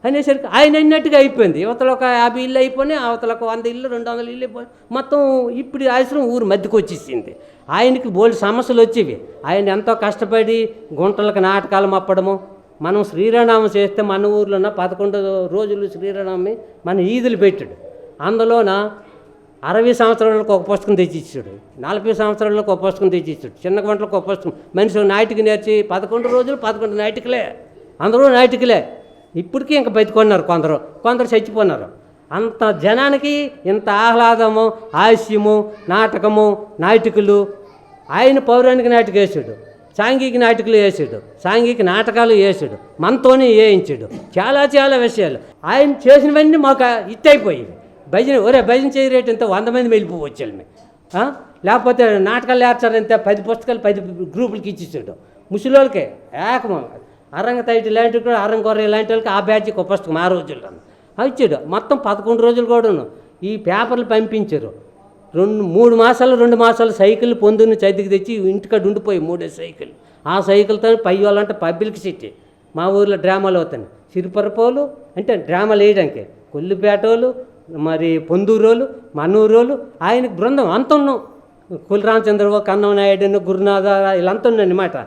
అనేసరికి ఆయన అన్నట్టుగా అయిపోయింది. యువతలు ఒక యాభై ఇల్లు అయిపోయినాయి అవతల ఒక వంద ఇల్లు రెండు వందల ఇల్లు అయిపోయి మొత్తం ఇప్పుడు ఆశ్రమం ఊరు మధ్యకు వచ్చేసింది. ఆయనకి బోల్డ్ సమస్యలు వచ్చేవి. ఆయన ఎంతో కష్టపడి గుంటలకు నాటకాలు మప్పడము. మనం శ్రీరామనామం చేస్తే మన ఊర్లో ఉన్న పదకొండు రోజులు శ్రీరామనవమి మన ఈదులు పెట్టాడు. అందులోన అరవై సంవత్సరాలకు ఒక పుస్తకం తెచ్చిచ్చాడు. నలభై సంవత్సరాలకు ఒక పుస్తకం తెచ్చిచ్చాడు. చిన్న గంటలకు ఒక పుస్తకం. మనిషి నాటికి నేర్చి పదకొండు రోజులు పదకొండు నాటికలే. అందరూ నాటికలే. ఇప్పటికీ ఇంకా బతికొన్నారు కొందరు. కొందరు చచ్చిపోన్నారు అంత జనానికి ఇంత ఆహ్లాదము హాస్యము నాటకము నాటికలు. ఆయన పౌరాణిక నాటిక వేసాడు. సాంఘిక నాటికలు వేసాడు. సాంఘిక నాటకాలు వేసాడు. మనతోనే వేయించాడు. చాలా చాలా విషయాలు. ఆయన చేసినవన్నీ మాకు ఇట్టయిపోయేవి భజన ఒరే భజన చేయ రేటు ఎంత వంద మంది వెళ్ళిపోవచ్చు లేకపోతే నాటకాలు నేర్చారంటే పది పుస్తకాలు పది గ్రూపులకి ఇచ్చేసాడు. ముసలోళ్ళకే ఏకమం. అరంగ తైటి లాంటి కూడా అరంగొర్ర ఇలాంటి వాళ్ళకి ఆ బ్యాచ్కి ఒక పుస్తకం ఆ రోజుల్లో ఇచ్చాడు. మొత్తం పదకొండు రోజులు కూడాను. ఈ పేపర్లు పంపించారు. రెండు మూడు మాసాలు రెండు మాసాలు సైకిల్ పొందుని చదికి తెచ్చి ఇంటికాడ ఉండిపోయి మూడే సైకిల్ ఆ సైకిల్తో పై వాళ్ళంటే పబ్లిక్ సిటీ. మా ఊర్లో డ్రామాలు అవుతాయి. సిరిపరపోలు అంటే డ్రామాలు వేయడానికి. కొల్లిపేటోళ్ళు మరి పొందూరోలు మనూరోలు ఆయనకి బృందం అంత ఉన్నాం కుల కన్నం నాయుడు గురునాథ వీళ్ళంతా అనమాట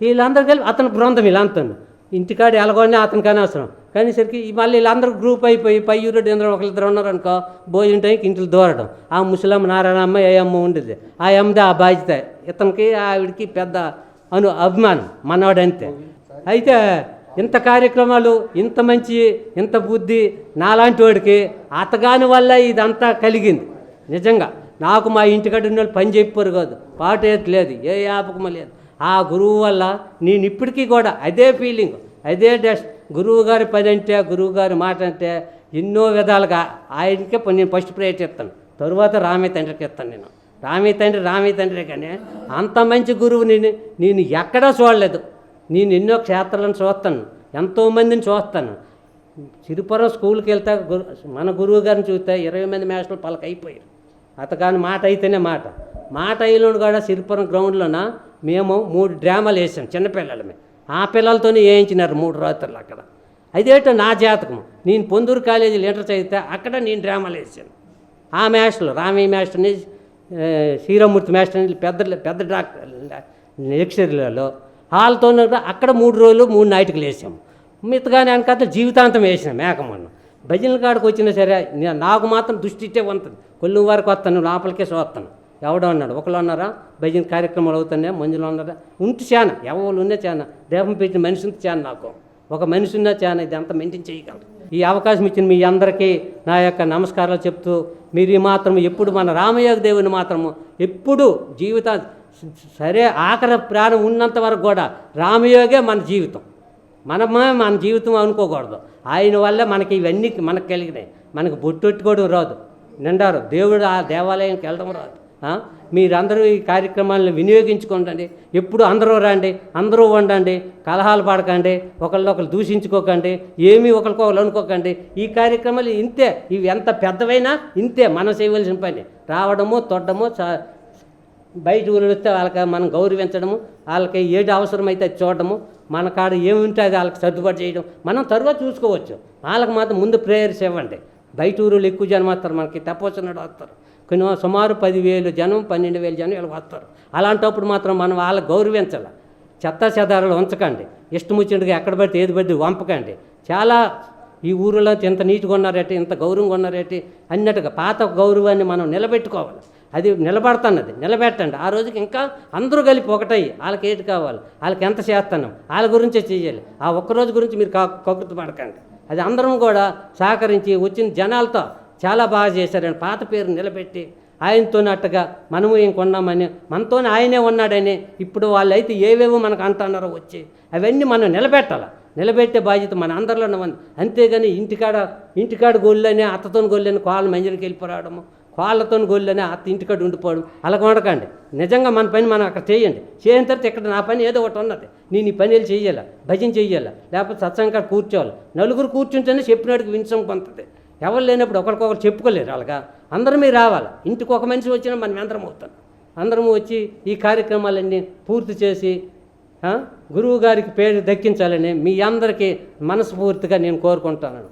వీళ్ళందరూ కలిపి అతని బృందం వీళ్ళంతా ఇంటికాడ ఎలాగోనే అతనికి అనవసరం. కానీ సరికి మళ్ళీ వీళ్ళందరూ గ్రూప్ అయిపోయి పై ఊరు అందరూ ఒకరిద్దరు ఉన్నారు అనుకో భోజనం టైంకి ఇంట్లో దూరడం. ఆ ముసలమ్మ నారాయణమ్మ ఏ అమ్మ ఉండేది. ఆ అమ్మదే ఆ బాధ్యత. ఇతనికి ఆవిడికి పెద్ద అను అభిమానం. మనవాడంతే. అయితే ఇంత కార్యక్రమాలు ఇంత మంచి ఇంత బుద్ధి నాలాంటి వాడికి అతగాని వల్ల ఇదంతా కలిగింది. నిజంగా నాకు మా ఇంటికాడ ఉన్న వాళ్ళు పని చెప్పారు కాదు. పాట లేదు ఏ యాపకమ లేదు. ఆ గురువు వల్ల నేను ఇప్పటికీ కూడా అదే ఫీలింగ్ అదే డస్ట్ గురువు గారి పని అంటే గురువు గారి మాట అంటే ఎన్నో విధాలుగా ఆయనకే నేను ఫస్ట్ ప్రయత్నం ఇస్తాను. తరువాత రామయ్య తండ్రికి ఇస్తాను నేను. రామయ్య తండ్రి రామయ్య తండ్రి కానీ అంత మంచి గురువు నేను నేను ఎక్కడా చూడలేదు. నేను ఎన్నో క్షేత్రాలను చూస్తాను ఎంతోమందిని చూస్తాను. సిరిపురం స్కూల్కి వెళ్తే గురు మన గురువు గారిని చూస్తే ఇరవై మంది మేషలు పలక అయిపోయారు అతగాని మాట అయితేనే మాట. మాట అయిన కూడా సిరిపురం గ్రౌండ్లోన మేము మూడు డ్రామాలు వేసాం చిన్నపిల్లలమే ఆ పిల్లలతోనే వేయించినారు మూడు రాత్రులు అక్కడ. అదేటో నా జాతకం. నేను పొందూరు కాలేజీ లీటర్ చదివితే అక్కడ నేను డ్రామాలు వేసాను. ఆ మేస్టర్లు రామయ్య మేస్టర్ని శ్రీరామూర్తి మేస్టర్ని పెద్ద పెద్ద డాక్టర్ లెక్చర్లలో వాళ్ళతో అక్కడ మూడు రోజులు మూడు నాటికలు వేసాం మిగతాగానే వెనకాల జీవితాంతం వేసినాం మేక మొన్న. భజనల కాడికి వచ్చినా సరే నాకు మాత్రం దృష్టి ఇట్టే ఉంటుంది కొల్లు వరకు వస్తాను లోపలికే చూస్తాను. ఎవడో అన్నాడు ఒకళ్ళు అన్నారా? భజన కార్యక్రమాలు అవుతున్నాయి? మంజులు అన్నారా? ఉంటే చాలా ఎవరు ఉన్నా చాలా దేవం పెట్టిన మనిషి ఉంటే చాలా నాకు. ఒక మనిషి ఉన్నా చాలా ఇది అంత మెయింటైన్ చేయగలరు ఈ అవకాశం ఇచ్చిన మీ అందరికీ నా యొక్క నమస్కారాలు చెప్తూ మీరు మాత్రం ఎప్పుడు మన రామయోగ దేవుని మాత్రము ఎప్పుడు జీవిత సరే ఆఖరి ప్రాణం ఉన్నంత వరకు కూడా రామయోగే మన జీవితం. మనమే మన జీవితం అనుకోకూడదు. ఆయన వల్ల మనకి ఇవన్నీ మనకు కలిగినాయి. మనకు బొట్టొట్టుకోవడం రాదు. నిండారు. దేవుడు ఆ దేవాలయంకి వెళ్ళడం రాదు. మీరందరూ ఈ కార్యక్రమాలను వినియోగించుకోండి. ఎప్పుడు అందరూ రండి. అందరూ వండండి కలహాలు పడకండి. ఒకళ్ళొకరు దూషించుకోకండి. ఏమీ ఒకరికొకరు అనుకోకండి. ఈ కార్యక్రమాలు ఇంతే. ఇవి ఎంత పెద్దవైనా ఇంతే. మనం చేయవలసిన పని. రావడము తొడ్డము బయట ఊళ్ళు వస్తే వాళ్ళకి మనం గౌరవించడము వాళ్ళకి ఏది అవసరమైతే అది చూడడము మన కాడ ఏమి అది వాళ్ళకి సర్దుబాటు చేయడం మనం తర్వాత చూసుకోవచ్చు. వాళ్ళకి మాత్రం ముందు ప్రేయర్స్ ఇవ్వండి. బయట ఊరులు ఎక్కువ జనం వస్తారు మనకి తప్పొచ్చినట్టు వస్తారు. కొన్ని సుమారు పదివేలు జనం పన్నెండు వేలు జనం ఇలా వస్తారు. అలాంటప్పుడు మాత్రం మనం వాళ్ళకి గౌరవించాలి. చెత్త చెదారులు ఉంచకండి. ఇష్టం వచ్చినట్టుగా ఎక్కడ పడితే ఏది పడితే వంపకండి. చాలా ఈ ఊరిలో ఇంత నీట్గా ఉన్నారేటి ఇంత గౌరవంగా ఉన్నారేటి అన్నట్టుగా పాత గౌరవాన్ని మనం నిలబెట్టుకోవాలి. అది నిలబడుతున్నది నిలబెట్టండి. ఆ రోజుకి ఇంకా అందరూ కలిపి ఒకటయ్యి. వాళ్ళకి ఏది కావాలి? వాళ్ళకి ఎంత చేస్తున్నాం వాళ్ళ గురించే చేయాలి. ఆ ఒక్క రోజు గురించి మీరు కకృతి పడకండి. అది అందరం కూడా సహకరించి వచ్చిన జనాలతో చాలా బాగా చేశారని పాత పేరు నిలబెట్టి ఆయనతోనట్టుగా మనము ఏం కొన్నామని మనతోనే ఆయనే ఉన్నాడని ఇప్పుడు వాళ్ళైతే ఏవేవో మనకు అంటున్నారో వచ్చి అవన్నీ మనం నిలబెట్టాలి. నిలబెట్టే బాధ్యత మన అందరిలోనే ఉంది. అంతేగాని ఇంటికాడ ఇంటికాడ గోళ్ళని అత్తతో గోళ్ళని కోళ్ళ మంజరికి వెళ్ళిపోరావడము కోళ్ళతో గోళ్ళని అత్త ఇంటికాడ ఉండిపోడు. అలా ఉండకండి నిజంగా మన పని మనం అక్కడ చేయండి. చేసిన తర్వాత ఇక్కడ నా పని ఏదో ఒకటి ఉన్నది. నేను ఈ పనులు చేయాలా భజన చేయాలా లేకపోతే సత్సంగం కూర్చోవాలి? నలుగురు కూర్చుంటేనే చెప్పినట్టుకు వినసం పొందుతుంది ఎవరు లేనప్పుడు ఒకరికొకరు చెప్పుకోలేరు అలాగా? అందరమే రావాలి? ఇంటికి ఒక మనిషి వచ్చినా మనం అందరం అవుతాం. అందరం వచ్చి ఈ కార్యక్రమాలన్నీ పూర్తి చేసి గురువు గారికి పేరు దక్కించాలని మీ అందరికీ మనస్ఫూర్తిగా నేను కోరుకుంటాను.